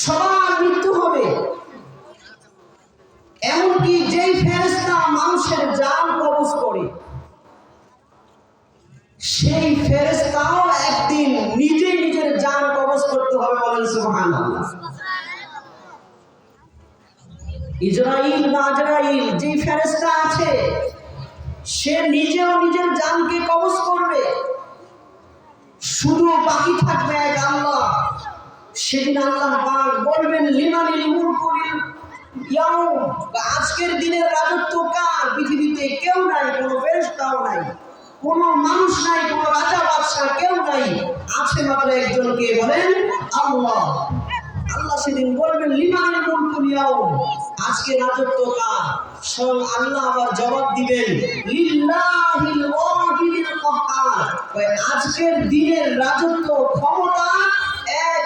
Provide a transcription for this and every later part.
সবার মৃত্যু হবে। এমনকি যেই ফেরেস্তা মানুষের জান কবজ করে, সেই ফেরেস্তাও একদিন নিজে নিজের জান কবজ করতে হবে বলেন সুবহানাল্লাহ। ইসরাইল বা যে ফেরেস্তা আছে, সে নিজেও নিজের জানকে কবজ করবে। শুধু বাকি থাকবে এক আল্লাহ। সেদিন আল্লাহ পাক বলবেন, লিমানিল মুলকুল ইয়াউম। আজকের দিনের রাজত্ব কার? পৃথিবীতে কেউ নাই, কোনো ফেরেশতাও নাই, কোনো মানুষ নাই, কোনো রাজা বাদশাহ কেউ নাই। আছে মাত্র একজনকে বলেন, আল্লাহ। আল্লাহ সেদিন বলবেন, লিমানিল মুলকুল ইয়াউম। আজকে রাজত্ব কার? স্বয়ং আল্লাহ আবার জবাব দিবেন, লিল্লাহিল ওয়াহিদিল কাহ্হার ওই আজকের দিনের রাজত্ব ক্ষমতা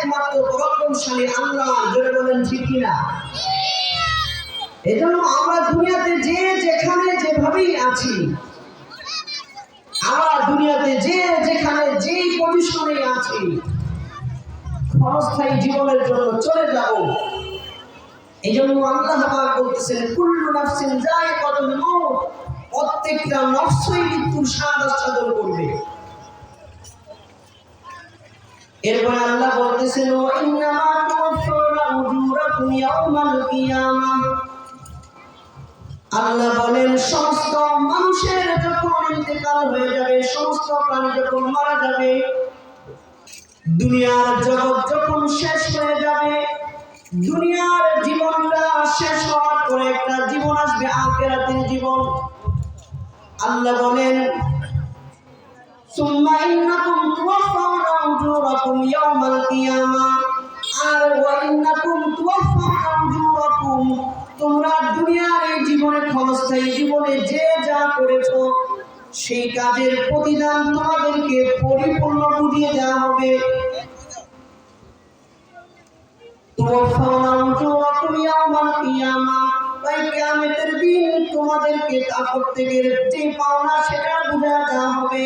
একমাত্র পরাক্রমশালী আল্লাহ, জোরে বলেন ঠিক কিনা? এজন্য আমরা দুনিয়াতে যে যেখানে যেভাবেই আছি, আমরা দুনিয়াতে যে যেখানে যেই পজিশনে আছি, ক্ষণস্থায়ী জীবনের জন্য চলে যাব। এই জন্য আল্লাহ পাক বলতেছেন, কুল্লু নাফসিন যায়কাতুল মাউত প্রত্যেকটা নফসই মৃত্যুর স্বাদ আস্বাদন করবে। এরপর আল্লাহ বলতেছেন ইন্নামা তুওয়াফাউনা উজুরাকুম ইয়াউমাল কিয়ামা। আল্লাহ বলেন, সমস্ত মানুষের যখন ইন্তেকাল হয়ে যাবে, সমস্ত প্রাণী যখন মারা যাবে, দুনিয়ার জগৎ যখন শেষ হয়ে যাবে, দুনিয়ার জীবনটা শেষ হওয়ার পরে একটা জীবন আসবে, আখেরাতের জীবন। আল্লাহ বলেন, সুম্মা ইন্নাকুম তুওয়াফাউনা أجوركم يوم القيامة আর وإنكم توفون أجوركم তোমরা দুনিয়ার এই জীবনে ক্ষণস্থায়ী জীবনে যে যা করেছো সেই কাজের প্রতিদান তোমাদেরকে পরিপূর্ণ বুঝিয়ে দেওয়া হবে توفون أجوركم يوم القيامة তাই কিয়ামতের দিন তোমাদেরকে তা প্রত্যেকের যে পাওনা সেটা বুঝা দেওয়া হবে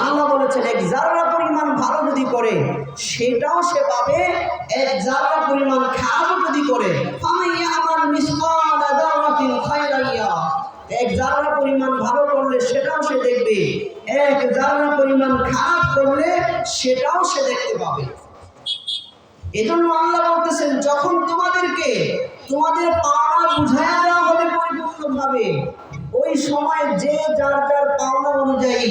আল্লাহ বলেছেন, এক জাররা পরিমাণ ভালো যদি করে, সেটাও সে পাবে এক জাররা পরিমাণ খারাপ যদি করে। এক জাররা পরিমাণ ভালো করলে সেটাও সে দেখবে, এক জাররা পরিমাণ খারাপ করলে সেটাও সে দেখতে পাবে এজন্য আল্লাহ বলতেছেন, যখন তোমাদেরকে তোমাদের পাওনা বুঝাইয়া দেওয়া হবে পরিপূর্ণভাবে, ওই সময় যে যার যার পাওনা অনুযায়ী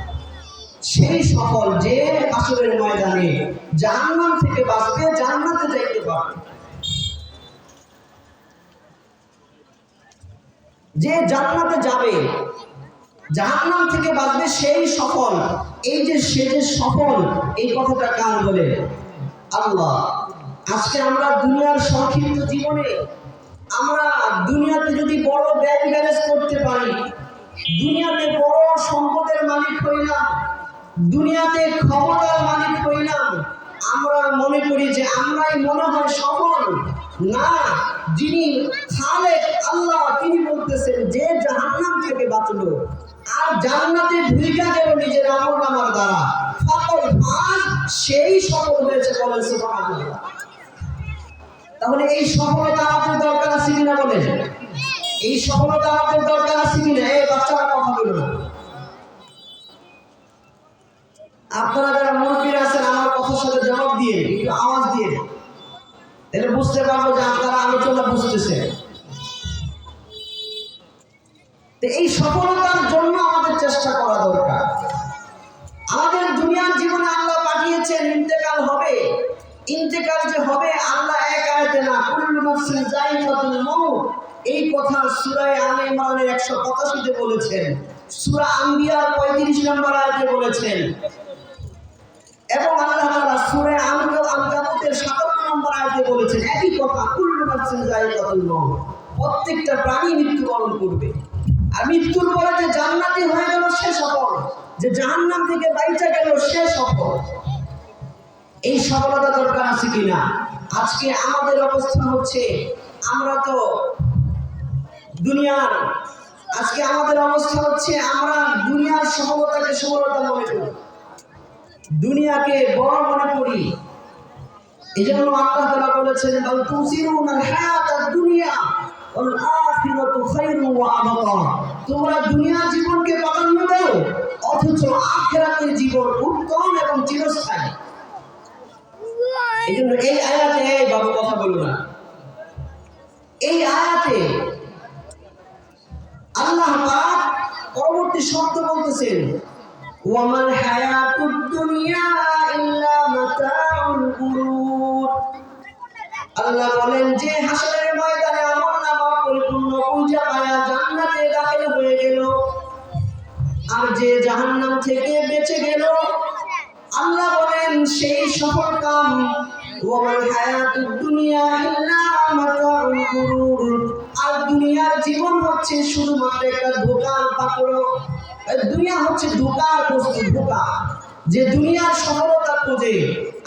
সেই সফল যে আসরের ময়দানে জাহান্নাম থেকে বাঁচবে, জান্নাতে যাইতে পারবে। যে জান্নাতে যাবে, জাহান্নাম থেকে বাঁচবে সেই সফল। এই যে সে যে সফল, এই কথাটা কার বলে? আল্লাহ। আজকে আমরা দুনিয়ার সংক্ষিপ্ত জীবনে, আমরা দুনিয়াতে যদি বড় ব্যাংক ব্যালেন্স করতে পারি, দুনিয়াতে বড় সম্পদের মালিক হইলাম দুনিয়াতে ক্ষমতার মালিক হইলাম। আমরা মনে করি যে আমরাই মনে হয় সফল। না, যিনি খালেক আল্লাহ, তিনি বলতেছেন যে জাহান্নাম থেকে বাঁচলো। আর জান্নাতে ঢুইকা গেল নিজের আমল নামার দ্বারা। সকল ফাঁস সেই সফল হয়েছে বলেন সুবহানাল্লাহ। তাহলে এই সফলতা আমাদের দরকার আছে কিনা বলেন? এই সফলতা আমাদের দরকার আছে কিনা? এই বাচ্চারা কথা বলুন না। আপনারা যারা মন্দির আছেন, আমার কথার সাথে জবাব দিয়ে আওয়াজ দিয়ে এটা বুঝতে পারব যে আপনারা আলোচনা বুঝতেছে এই সফলতার জন্য আমাদের চেষ্টা করা দরকার। আমাদের দুনিয়ার জীবনে আল্লাহ পাঠিয়েছেন, ইন্তেকাল হবে। ইন্তেকাল যে হবে, আল্লাহ এক আয়তে না কুল্লুফসিল এই কথা সূরা আলে ইমরানের 185 তে বলেছেন। সুরা আম্বিয়ার 35 নম্বর আয়তে বলেছেন এবং আল্লাহ তাআলা সূরা আনকাব আনকাবুতের 57 নম্বর আয়াতে বলেছেন, একই কথা, কুল্লু নাফসিন যায়িকাতুল মাউত প্রত্যেকটা প্রাণী মৃত্যুবরণ করবে। আর মৃত্যুর পরে যে জান্নাতি হয়ে গেল, সে সফল। যে জাহান্নাম থেকে বাইচা গেল, সে সফল। এই সফলতা দরকার আছে কিনা? আজকে আমাদের অবস্থা হচ্ছে, আমরা তো দুনিয়ার, আজকে আমাদের অবস্থা হচ্ছে, আমরা দুনিয়ার সফলতাকে সফলতা মনে করি। দুনিয়াকে বড় মনে করি। এই জন্য আল্লাহ তাআলা বলেছেন দুনিয়া তোমরা দুনিয়ার জীবনকে প্রাধান্য দাও, অথচ আখিরাতের জীবন উত্তম এবং চিরস্থায়ী। এই জন্য এই আয়াতে বাবু কথা বলো না। এই আয়াতে আল্লাহ পরবর্তী শব্দ বলতেছেন ওয়ামাল হায়াতুদ দুনিয়া ইল্লা মাতাউল গুরুর আল্লাহ বলেন, যে হাসরের ময়দানে আমল নামা পরিপূর্ণ, পূজা পায়া জান্নাতে দাখিল হয়ে আর যে জাহান্নাম থেকে বেঁচে গেল, আল্লাহ বলেন, সেই সফল কাম, ওয়ামাল হায়াতুদ দুনিয়া ইল্লা গুরুর। আর দুনিয়ার জীবন হচ্ছে শুধুমাত্র একটা ধোকার এই দুনিয়া হচ্ছে ধোকার বস্তু ধোকা যে দুনিয়ার সফলতা খোঁজে,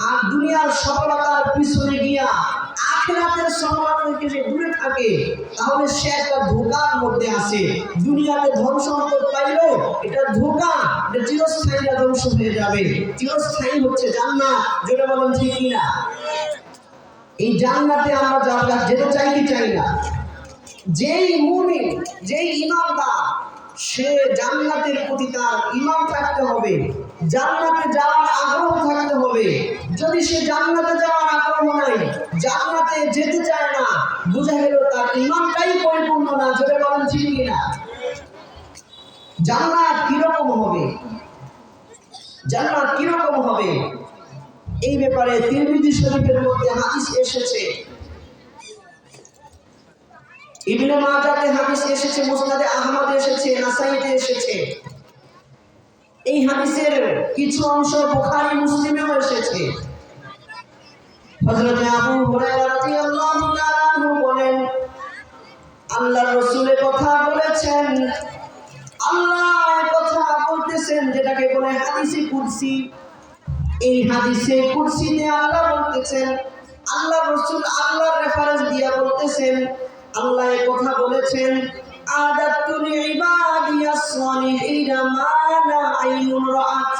আর দুনিয়ার সফলতার পিছনে গিয়া আখেরাতের সফলতা থেকে সে দূরে থাকে, তাহলে সে একটা ধোকার মধ্যে আছে। দুনিয়াতে ধন সম্পদ পাইলো এটা ধোকা এটা চিরস্থায়ী ধ্বংস হয়ে যাবে। চিরস্থায়ী হচ্ছে জান্নাত, যেটা বলেন ঠিক কিনা? এই জান্নাতে আমরা যারা যেতে চাই কি চাই না। যেই মুমিন, যেই ইমানদার সে জান্নাতের প্রতি তার ইমান থাকতে হবে। জান্নাতে যাওয়ার আগ্রহ থাকতে হবে। যদি সে জান্নাতে যাওয়ার আগ্রহ নাই, জান্নাতে যেতে চায় না, বোঝা গেল তার ইমানটাই পরিপূর্ণ না যেটা বলেন ঠিক না জান্নাত কীরকম হবে? জান্নাত কীরকম হবে? এই ব্যাপারে তিরমিজি শরীফের মধ্যে হাদিস এসেছে। ইবনে মাজাতে হাদিস এসেছে, মুসনাদে এসেছে, নাসাইতে এসেছে। এই হাদিসের কিছু অংশ বুখারী, মুসলিমেও এসেছে। হযরত আবু হুরায়রা রাদিয়াল্লাহু তাআলা বলেন রাসূলের কথা বলেছেন, আল্লাহ কথা বলতেছেন যেটাকে বলে হাদিসে কুরসি এই হাদিসে কুরসিতে আল্লাহ বলতেছেন আল্লাহ রসুল আল্লাহর রেফারেন্স দিয়া বলতেছেন আল্লাহ কথা বলেছেন, আদাতু লিইবাদিয়াস সালিহিনা মা আইনুন রাআত।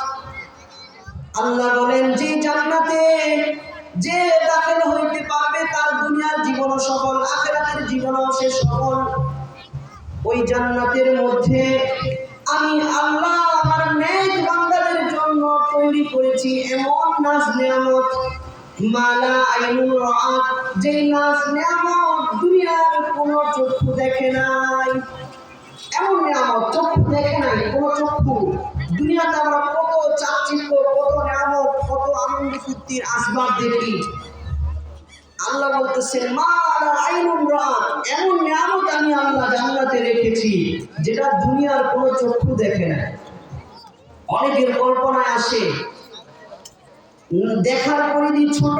আল্লাহ বলেন, যে জান্নাতে যে দাখিল হইতে পারবে তার দুনিয়ার জীবনও সফল, আখিরাতের জীবনও সে সফল। ওই জান্নাতের মধ্যে আমি আল্লাহ আমার নেক বান্দাদের জন্য তৈরি করেছি এমন নাজ নিয়ামত মালা আইনুন রাআত যে নাজ নিয়ামত দুনিয়ার কোনো চক্ষু দেখে নাই। এমন নিয়ামত, চক্ষু দেখে নাই, কোনো চক্ষু। দুনিয়াতে আমরা কত চাকচিক্য, কত নিয়ামত, কত আনন্দ ফুর্তির আসবাব দেখি। আল্লাহ বলতেছেন, মা আইনুন রাত। এমন নিয়ামত আমি আল্লাহ জান্নাতে রেখেছি, যেটা দুনিয়ার কোনো চক্ষু দেখে না অনেকের কল্পনায় আসে দেখার পরিধি ছোট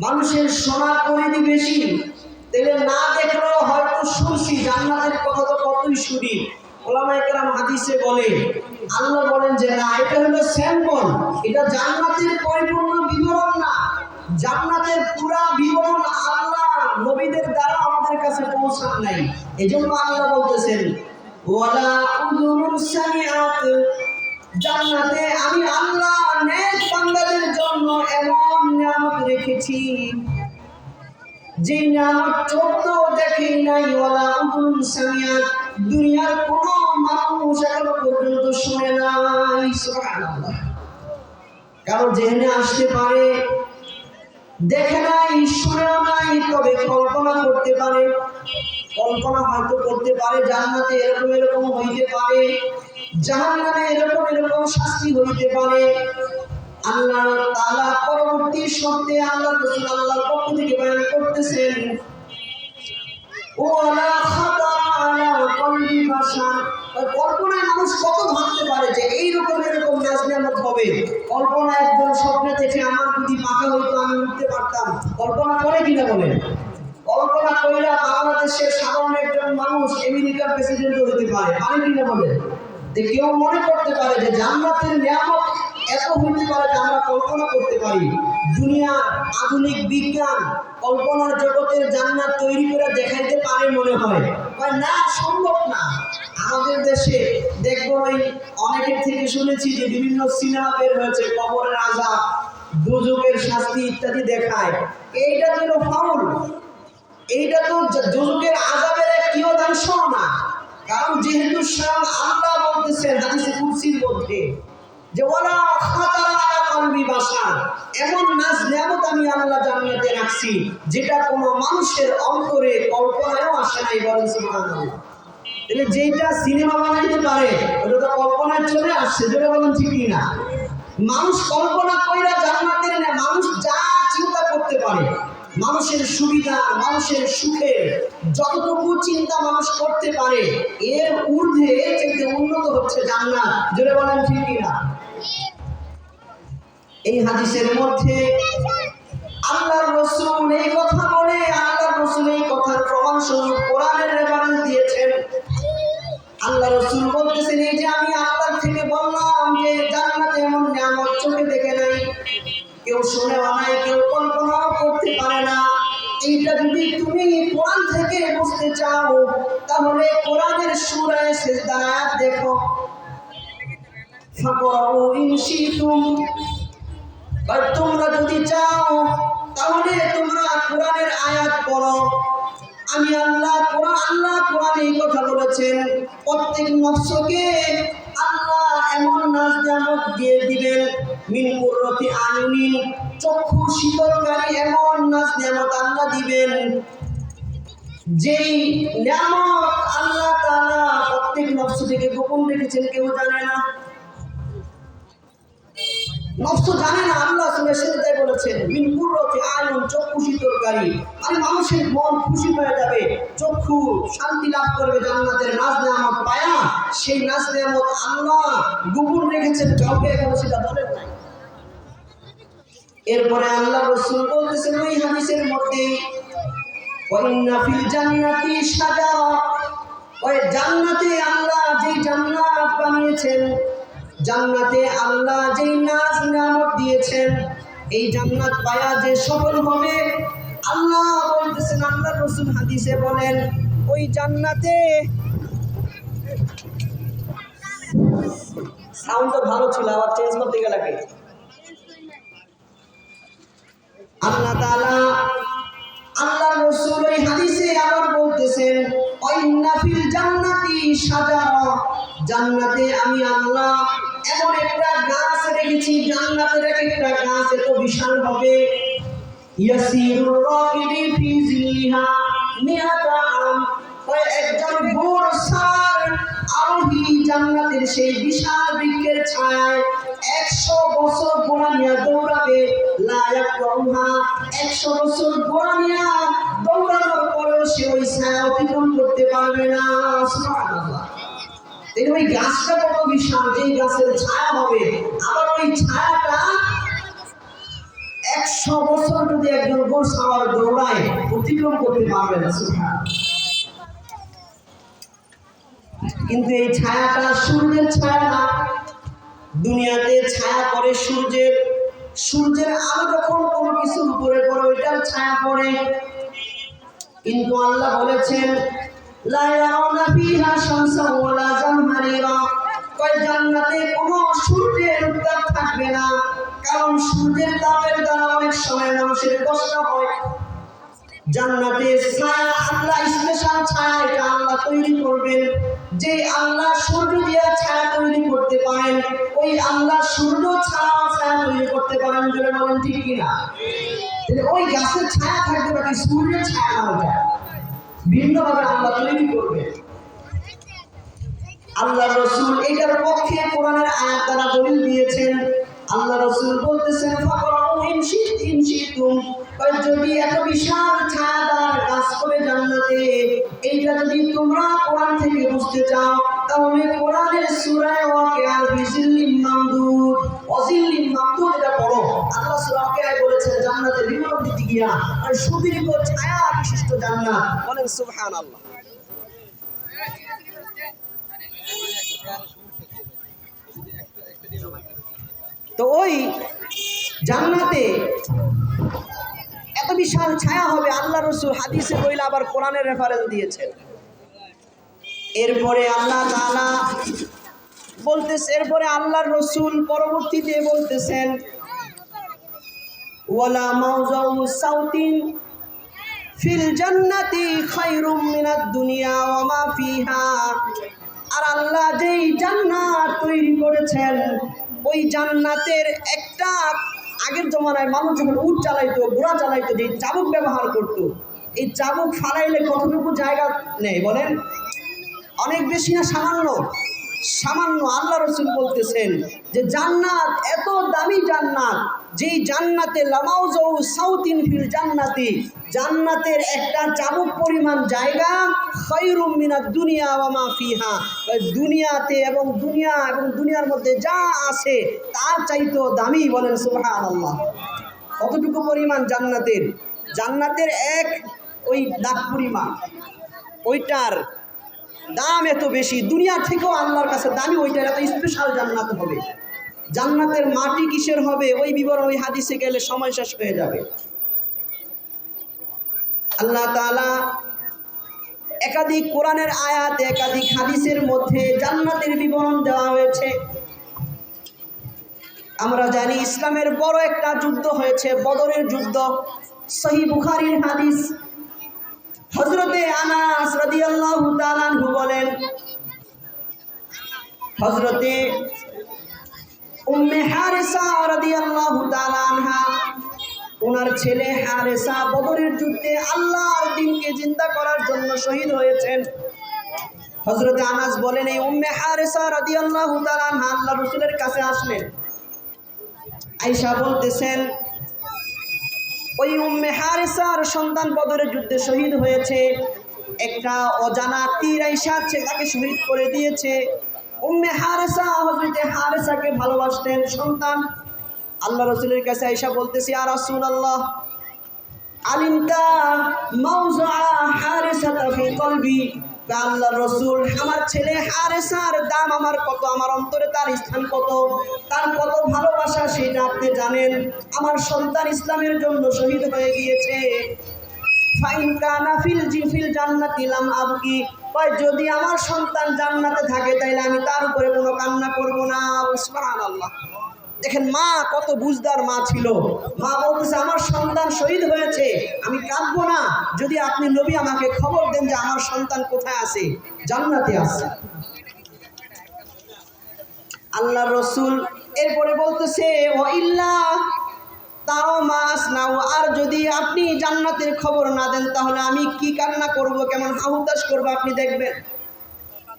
মানুষের শোনার পরিধি বেশি। তাহলে না দেখলেও হয়তো শুনছি, জান্নাতের কথা তো কতই শুনি। হাদিসে বলে, আল্লাহ বলেন যে, না, এটা হলো স্যাম্পল এটা জান্নাতের পরিপূর্ণ বিবরণ না। জান্নাতের পুরা বিবরণ আল্লাহ, নবীদের দ্বারা আমাদের কাছে পৌঁছান নাই। এজন্য আল্লাহ বলতেছেন, ওয়ালা সামিআত জান্নাতে আমি আল্লাহ নেক বান্দাদের জন্য এমন নিয়ামত রেখেছি যে নিয়ামত চোখ তো দেখেই নাই, ওয়ালা উযুনুন সামিআত দুনিয়ার কোনো মানুষ এখনও পর্যন্ত শুনে নাই, সুবহানাল্লাহ। কারও জেনে আসতে পারে, দেখে নাই, শুনেও নাই, তবে কল্পনা করতে পারে। কল্পনা হয়তো করতে পারে, জান্নাতে এরকম এরকম হইতে পারে। জাহান্নামে এরকম এরকম শাস্তি হইতে পারে। আল্লাহ তাআলা পরবর্তী শব্দে আল্লাহ রাসূল আল্লাহর পক্ষ থেকে বয়ান করতেছেন, ওয়ালা খাতার আলা কলবি বাশার। কল্পনায় মানুষ কত ভাবতে পারে যে এই রকম এরকম নাচ হবে। কল্পনা একজন স্বপ্নে দেখে আমার যদি পাকা হইতো, আমি উঠতে পারতাম। কল্পনা করে কিনা বলেন? কল্পনা কইরা বাংলাদেশের সাধারণ একজন মানুষ আমেরিকার প্রেসিডেন্ট হতে পারে পারে কিনা বলেন? যে কেউ মনে করতে পারে যে জান্নাতের নিয়ামত এত হইতে পারে যে আমরা কল্পনা করতে পারি। দুনিয়া আধুনিক বিজ্ঞান কল্পনার জগতের জান্নাত তৈরি করে দেখাইতে পারে মনে হয়। না, সম্ভব না। আমাদের দেশে দেখব ওই অনেকের থেকে শুনেছি যে বিভিন্ন সিনেমা বের হয়েছে কবরের আজাব দুযোগের শাস্তি ইত্যাদি দেখায়। এইটা ছিল ফাউল। এইটা তো দুযোগের আজাবের এক কিয়দাংশ না। কারণ যেহেতু স্বয়ং আল্লাহ বলতেছেন হাদিসে কুরসির মধ্যে যে ওলা খাতারা আলা কলবি বাসার এমন নিয়ামত আমি আল্লাহ জান্নাতে রাখছি, যেটা কোনো মানুষের অন্তরে কল্পনায়ও আসে নাই বলেন সুবহানাল্লাহ। তাহলে যেটা সিনেমা বানাইতে পারে, ওটা তো কল্পনায় চলে আসছে যেটা বলেন ঠিক না মানুষ কল্পনা কইরা জান্নাতের না মানুষ মানুষের সুবিধা, মানুষের সুখের যতটুকু চিন্তা মানুষ করতে পারে, এর ঊর্ধ্বে চাইতে উন্নত হচ্ছে জান্নাত। যেটা বলেন ঠিক না এই হাদিসের মধ্যে আল্লাহর রসুল এই কথা বলে, আল্লাহর রসুল এই কথার প্রমাণ স্বরূপ কোরআনের রেফারেন্স দিয়েছেন। আল্লাহ রসুল বলতেছেন, এই যে আমি আল্লাহ থেকে বললাম যে জান্নাতে এমন নিয়ামত চোখে দেখে কেউ শুনেও নাই কেউ কল্পনাও করতে পারে না। এইটা যদি তুমি কোরআন থেকে বুঝতে চাও, তাহলে কোরআনের সুরায় শেষদার দেখো। ফাকরাউ ইন আর তোমরা যদি চাও, তাহলে তোমরা কোরআনের আয়াত পড়ো। আমি আল্লাহ কোরআন আল্লাহ কোরআন এই কথা বলেছেন, প্রত্যেক নফসকে আল্লাহ এমন নাচ দিয়ে দিবেন। মিন কুররতি চক্ষু শীতলকারী এমন নাচ নিয়ামত আল্লাহ দিবেন। যেই আল্লাহ প্রত্যেক নফস থেকে গোপন রেখেছেন, কেউ জানে না। নফস জানে না, আল্লাহ বলেছেন চক্ষু শীতলকারী। মানে মানুষের মন খুশি হয়ে যাবে, চক্ষু শান্তি লাভ করবে জান্নাতের নাজ নেয়ামত পায়া। সেই নাজ নেয়ামত আল্লাহ গোপন রেখেছেন, কাউকে এখনও সেটা বলেন নাই। এরপরে আল্লাহ রসুল বলতেছেন, ওই হাদিসের মধ্যে জান্নাতি যেই বানিয়েছেন যেই দিয়েছেন, এই জান্নাত পায়া যে হবে, আল্লাহ আল্লাহ হাদিসে বলেন, ওই জান্নাতে সাউন্ড তো ভালো ছিল আবার চেঞ্জ করতে গেলে কি আল্লাহ তাআলা আল্লাহ রসুল ওই হাদিসে আবার বলতেছেন ফিল জান্নাতি সাজারা জান্নাতে আমি আল্লাহ এমন একটা গাছ রেখেছি, জান্নাতের এক একটা গাছ এত বিশাল হবে। ইয়াসিরুর রাকিবি ফি জিল্লিহা মিয়াতা আম। একজন ঘোর সার আরোহী জান্নাতের সেই বিশাল বৃক্ষের ছায়ায় একশো বছর নিয়ে দৌড়াবে লায়াক করুহা একশো বছর নিয়ে দৌড়ানোর পরেও সে ওই ছায়া অতিক্রম করতে পারবে না। সুবহানাল্লাহ। ওই গাছটা কত বিশাল, যেই গাছের ছায়া হবে, আবার ওই ছায়াটা একশো বছর যদি একজন গোর সাওয়ার দৌড়ায়, অতিক্রম করতে পারবে না। কিন্তু এই ছায়াটা সূর্যের ছায়া না দুনিয়াতে ছায়া পড়ে সূর্যের সূর্যের আলো যখন কোনো কিছুর উপরে পড়ে, ওইটার ছায়া পড়ে। কিন্তু আল্লাহ বলেছেন সূর্যের থাকবে না, কারণ সূর্যের তাপের দ্বারা অনেক সময় হয়। জান্নাতে ছায়া, আল্লাহ স্পেশাল ছায়া এটা আল্লাহ তৈরি করবেন। যে আল্লাহ সূর্য দিয়ে ছায়া তৈরি করতে পারেন, ওই আল্লাহ সূর্য ছাড়া ছায়া তৈরি করতে পারেন যেটা বলেন, ঠিক কিনা? ওই গাছের ছায়া থাকবে বাকি সূর্যের ছায়া না ওটা? ভিন্নভাবে আল্লাহ তৈরি করবে। আল্লাহ রসুল এটার পক্ষে কোরআনের আয়াত দ্বারা দলিল দিয়েছেন। আল্লাহ রসুল বলতেছেন যদি এত বিশাল গাছ জান্নাতে। এইটা যদি তোমরা কোরআন থেকে বুঝতে চাও, তাহলে কোরআনের সূরা ওয়াকিয়া বিজিল্লিম মামদুদ ওয়াজিল্লিম মামদুদ এটা পড়ো। আল্লাহ বলেছেন বিভিন্ন দিকে গিয়া আর সুদীর্ঘ ছায়া বিশিষ্ট জান্নাত। বলেন, সুবহানাল্লাহ। তো ওই জান্নাতে এত বিশাল ছায়া হবে, আল্লাহ রসুল হাদিসে বইলে আবার কোরআনের রেফারেন্স দিয়েছেন এরপরে আল্লাহ তাআলা বলতেছে, এরপরে আল্লাহর রসুল পরবর্তীতে বলতেছেন, ওয়ালা মাউজাউ সাউতিন ফিল জান্নাতি খায়রুম মিনাদ দুনিয়া ওয়া মা ফিহা। আর আল্লাহ যেই জান্নাত তৈরি করেছেন, ওই জান্নাতের একটা আগের জমানায় মানুষ যখন উট চালাইতো, ঘোড়া চালাইতো, যে চাবুক ব্যবহার করত, এই চাবুক ফালাইলে কতটুকু জায়গা নেই বলেন? অনেক বেশি না সামান্য? সামান্য আল্লাহ রসুল বলতেছেন যে জান্নাত এত দামি জান্নাত, যেই জান্নাতে লামাউজৌ সাউথিন ফিল জান্নাতি, জান্নাতের একটা চাবুক পরিমাণ জায়গা খৈরুম মিনাত দুনিয়া ওয়া মা ফিহা। দুনিয়াতে এবং দুনিয়া এবং দুনিয়ার মধ্যে যা আছে তার চাইতেও দামি বলেন সুবহানাল্লাহ। কতটুকু পরিমাণ জান্নাতের? জান্নাতের এক ওই দাগ পরিমাণ, ওইটার দাম এত বেশি দুনিয়া থেকেও আল্লাহর কাছে দামি, ওইটার এত স্পেশাল জান্নাত হবে। জান্নাতের মাটি কিসের হবে, ওই বিবরণ, ওই হাদিসে গেলে সময় শেষ হয়ে যাবে। আল্লাহ তাআলা একাধিক কোরআনের আয়াত, একাধিক হাদিসের মধ্যে জান্নাতের বিবরণ দেওয়া হয়েছে। আমরা জানি ইসলামের বড় একটা যুদ্ধ হয়েছে, বদরের যুদ্ধ। সহি বুখারীর হাদিস হজরতে আনাস রাদিয়াল্লাহু তাআলা বলেন হজরতে উম্মে হারেসা রাদিয়াল্লাহু তাআলা আনহা ওনার ছেলে হারেসা বদরের যুদ্ধে আল্লাহর দিনকে জিন্দা করার জন্য শহীদ হয়েছেন। হজরতে আনাস বলেন, এই উম্মে হারেসা রাদিয়াল্লাহু তাআলা আনহা আল্লাহ রাসূলের কাছে আসলেন। আয়েশা বলতেছেন ওই উম্মে হারেসার সন্তান বদরের যুদ্ধে শহীদ হয়েছে। একটা অজানা তীর আইসা তাকে শহীদ করে দিয়েছে। উম্মে হারেসা হজরতে হারেসাকে ভালোবাসতেন সন্তান। আল্লাহ রসুলের কাছে আইসা বলতেছি আর রসুল আল্লাহ আলিমতা মাউজা হারেসা ফি কলবি। আল্লাহ আমার ছেলে হারেসার দাম আমার কত? আমার অন্তরে তার স্থান কত? তার কত ভালোবাসা সেটা আপনি জানেন? আমার সন্তান ইসলামের জন্য শহীদ হয়ে গিয়েছে। যদি আমার সন্তান জান্নাতে থাকে তাইলে আমি তার উপরে কোনো কান্না করব না। সুবহানাল্লাহ। দেখেন মা কত বুঝদার মা ছিল। মা বলতেছে, আমার সন্তান শহীদ হয়েছে, আমি কাঁদবো না। যদি আপনি নবী আমাকে খবর দেন যে আমার সন্তান কোথায় আছে, জান্নাতে আছে। আল্লাহ রসুল এরপরে বলতেছে ও ইল্লা তাও মাস নাও আর যদি আপনি জান্নাতের খবর না দেন, তাহলে আমি কি কান্না করব, কেমন হাহুতাস করব, আপনি দেখবেন?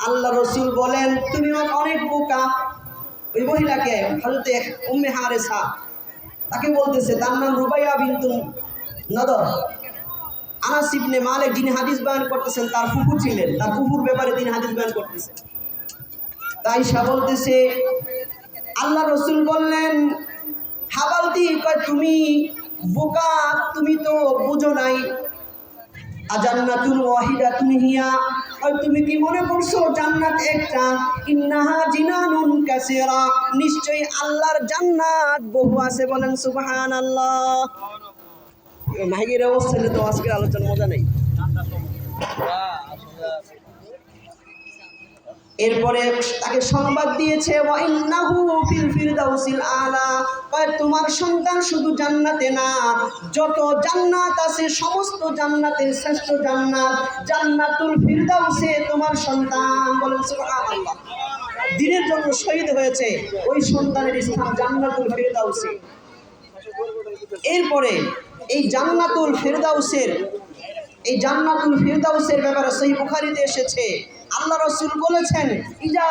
আল্লাহ রসুল বলেন, তুমি অনেক বোকা ওই মহিলাকে হজরতে উম্মে হারেসা তাকে বলতেছে, তার নাম রুবাইয়া বিন্তু নদর। আনাস ইবনে মালিক যিনি হাদিস বয়ান করতেছেন, তার ফুফু ছিলেন। তার ফুফুর ব্যাপারে তিনি হাদিস বয়ান করতেছেন। তাই সা বলতেছে, আল্লাহ রসুল বললেন হাবালতি কয় তুমি বোকা, তুমি তো বুঝো নাই। আজান্নাতুল ওয়াহিদাতুন হিয়া। আর তুমি কি মনে করছ জান্নাত একটা? ইন্নাহা জিনানুন কাসিরা। নিশ্চয়ই আল্লাহর জান্নাত বহু আছে বলেন সুবহানাল্লাহ। মাহিগের অবস্থা তো আজকের আলোচনা মজা নেই। এরপরে তাকে সংবাদ দিয়েছে আলা। তোমার সন্তান শুধু জান্নাতে না, যত জান্নাত আছে, সমস্ত জান্নাতের শ্রেষ্ঠ জান্নাত, জান্নাতুল ফিরদাউসে তোমার সন্তান। বলেন দিনের জন্য শহীদ হয়েছে ওই সন্তানের স্থান জান্নাতুল ফিরদাউসে। এরপরে এই জান্নাতুল ফিরদাউসের, এই জান্নাতুল ফিরদাউসের ব্যাপারে সহি বুখারীতে এসেছে আল্লাহ রসুল বলেছেন, ইজা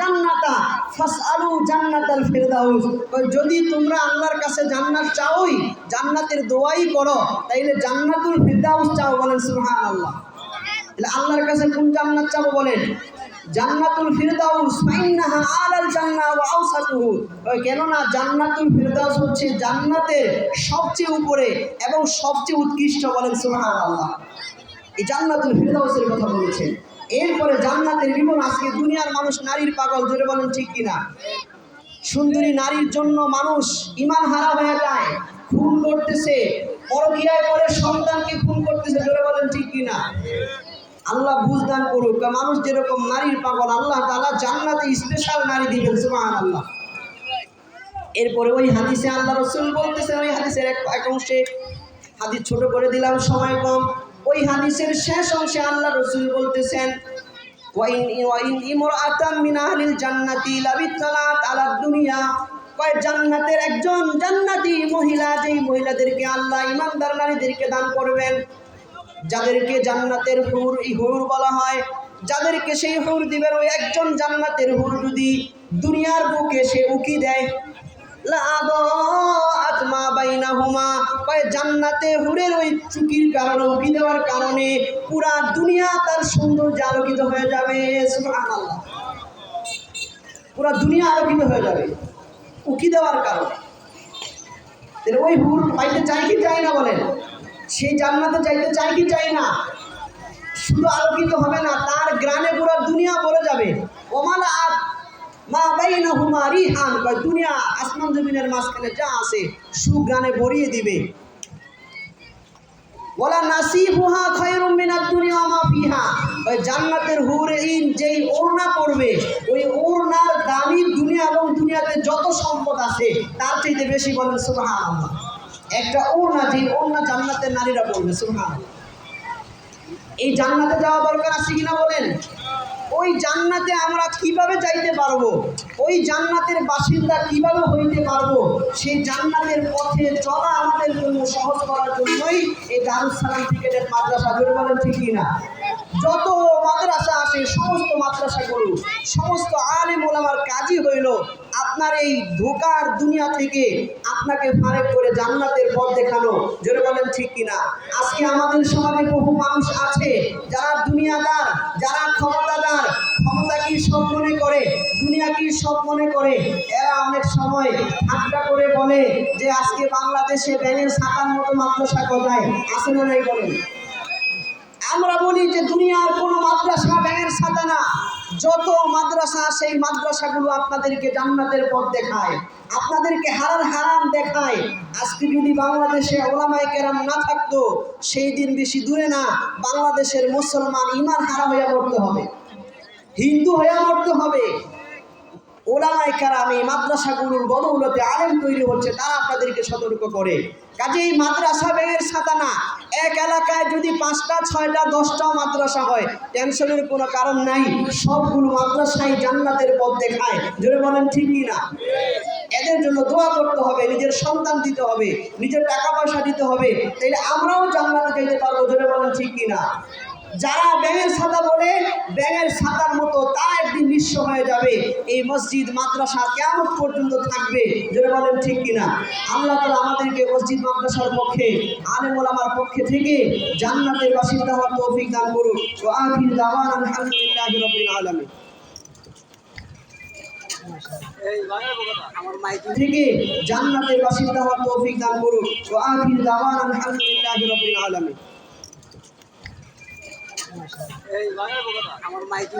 জান্নাতা, ফাসআলু জান্নাতাল ফিরদাউস। যদি তোমরা আল্লাহর কাছে জান্নাত চাওই, জান্নাতের দোয়াই করো, তাইলে জান্নাতুল ফিরদাউস চাও বলেন সুবহানাল্লাহ। তাহলে আল্লাহর কাছে কোন জান্নাত চাবো বলেন? জান্নাতুল ফিরদাউস, ফাইন্নাহা আলাল জান্নাহ ওয়া আওসাতুহু। কেননা জান্নাতুল ফিরদাউস হচ্ছে জান্নাতের সবচেয়ে উপরে এবং সবচেয়ে উৎকৃষ্ট বলেন সুবহানাল্লাহ। এই জান্নাতুল ফিরদাউসের কথা বলেছেন। এরপরে জান্নাতের বিমন আজকে দুনিয়ার মানুষ নারীর পাগল, জোরে বলেন ঠিক কিনা? সুন্দরী নারীর জন্য মানুষ ইমান হারা হয়ে যায়, খুন করতেছে, পরকিয়ায় পরে সন্তানকে খুন করতেছে, জোরে বলেন ঠিক কিনা? আল্লাহ বুঝদান করুক মানুষ যেরকম নারীর পাগল, আল্লাহ তাআলা জান্নাতে স্পেশাল নারী দিবেন, সুবহানাল্লাহ। এরপরে ওই হাদিসে আল্লাহ রসুল বলতেছেন, ওই হাদিসের এক অংশে হাদিস ছোট করে দিলাম, সময় কম। ওই হাদিসের শেষ অংশে আল্লাহ রসুল বলতেছেন জান্নাতের একজন মহিলা, যেই মহিলাদেরকে আল্লাহ দান করবেন, যাদেরকে জান্নাতের হুর হুর বলা হয়, যাদেরকে সেই হুর দিবেন ওই একজন জান্নাতের হুর যদি দুনিয়ার বুকে সে উকি দেয় জান্নাতে হুরের ওই চুকির কারণে উকি দেওয়ার কারণে পুরা দুনিয়া তার সৌন্দর্য আলোকিত হয়ে যাবে। পুরা দুনিয়া আলোকিত হয়ে যাবে উকি দেওয়ার কারণে। ওই হুর পাইতে চাই কি চাই না বলেন? সেই জান্নাতে যাইতে চাই কি চাই না? শুধু আলোকিত হবে না, তার গ্রানে পুরো দুনিয়া বলে যাবে। ওমালা আত মা বাইনা কয় দুনিয়া আসমান জমিনের মাঝখানে যা আছে ভরিয়ে দিবে। দুনিয়া মা ওই জান্নাতের হুরে ইন যেই ওড়না পড়বে, ওই ওড়নার দামি দুনিয়া এবং দুনিয়াতে যত সম্পদ আছে, তার চাইতে বেশি বলেন সুবহানাল্লাহ। একটা ওড়না যেই ওড়না জান্নাতের নারীরা পড়বে সুবহানাল্লাহ। এই জান্নাতে যাওয়া দরকার আছে কিনা বলেন? ওই জান্নাতে আমরা কীভাবে যাইতে পারব? ওই জান্নাতের বাসিন্দা কীভাবে হইতে পারব? সেই জান্নাতের পথে চলা আমাদের জন্য সহজ করার জন্যই এই দারুস সালাম ক্রিকেটের মাদ্রাসা ধরে বলেন ঠিকই না? যত মাদ্রাসা আসে সমস্ত মাদ্রাসা মাদ্রাসাগুলো সমস্ত আলিম ওলামার কাজই হইল আপনার এই ধোকার দুনিয়া থেকে আপনাকে ফারেক করে জান্নাতের পথ দেখানো। জোরে বলেন ঠিক কিনা আজকে আমাদের সমাজে বহু মানুষ আছে যারা দুনিয়াদার, যারা ক্ষমতা কি সব মনে করে, এরা অনেক সময় ঠাট্টা করে বলে যে আজকে বাংলাদেশে ব্যাঙের ছাতার মতো মাদ্রাসা কোথায়, আছে না নাই বলেন। আমরা বলি যে দুনিয়ার কোনো মাদ্রাসা ব্যাঙের ছাতা না। যত মাদ্রাসা সেই মাদ্রাসাগুলো আপনাদেরকে জান্নাতের পথ দেখায়, আপনাদেরকে হারার হারাম দেখায়। আজকে যদি বাংলাদেশে ওলামাই কেরাম না থাকতো, সেই দিন বেশি দূরে না, বাংলাদেশের মুসলমান ইমান হারা হয়ে মরতে হবে। হিন্দু হয়ে মরতে হবে। ওলামাই কারাম মাদ্রাসাগুলোর বদৌলতে আলেম তৈরি হচ্ছে, তারা আপনাদেরকে সতর্ক করে। কাজেই মাদ্রাসা ব্যাঙের ছাতা না এক এলাকায় যদি পাঁচটা, ছয়টা দশটাও মাদ্রাসা হয়, টেনশনের কোনো কারণ নাই। সবগুলো মাদ্রাসাই জান্নাতের পথ দেখায়। জোরে বলেন, ঠিকই না? এদের জন্য দোয়া করতে হবে, নিজের সন্তান দিতে হবে, নিজের টাকা পয়সা দিতে হবে, তাইলে আমরাও জান্নাতে যেতে পারব, জোরে বলেন ঠিক কিনা যারা ব্যাঙের ছাতা বলে ব্যাঙের ছাতার মতো তা একদিন নিঃস্ব হয়ে যাবে। এই মসজিদ মাদ্রাসা কেমন পর্যন্ত থাকবে যেটা বলেন ঠিক কিনা? আল্লাহ তালা আমাদেরকে মসজিদ মাদ্রাসার পক্ষে আলেম ওলামার পক্ষে থেকে জান্নাতের বাসিন্দা হওয়ার তৌফিক দান করুন তো আখির দাওয়ান আলহামদুলিল্লাহি রাব্বিল আলামিন। থেকে জান্নাতের বাসিন্দা হওয়ার তৌফিক দান করুন তো আখির দাওয়ান আলহামদুলিল্লাহি রাব্বিল আলামিন। আমার মাইক